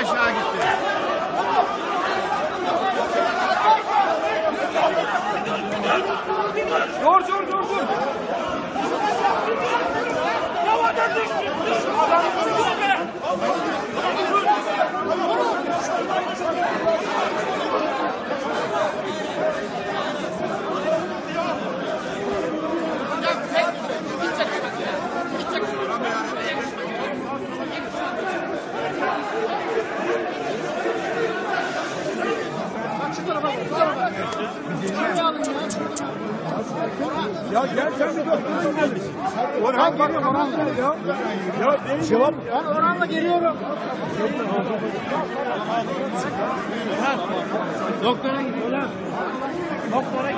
aşağı gitti. Dur dur dur dur. Havada düştü. Ya gel sen bir doktorun gelmişsin. Orhan bak Orhan ya. Ya benim cevap. Ben Orhan'la geliyorum. Doktora gidiyorlar. Doktora.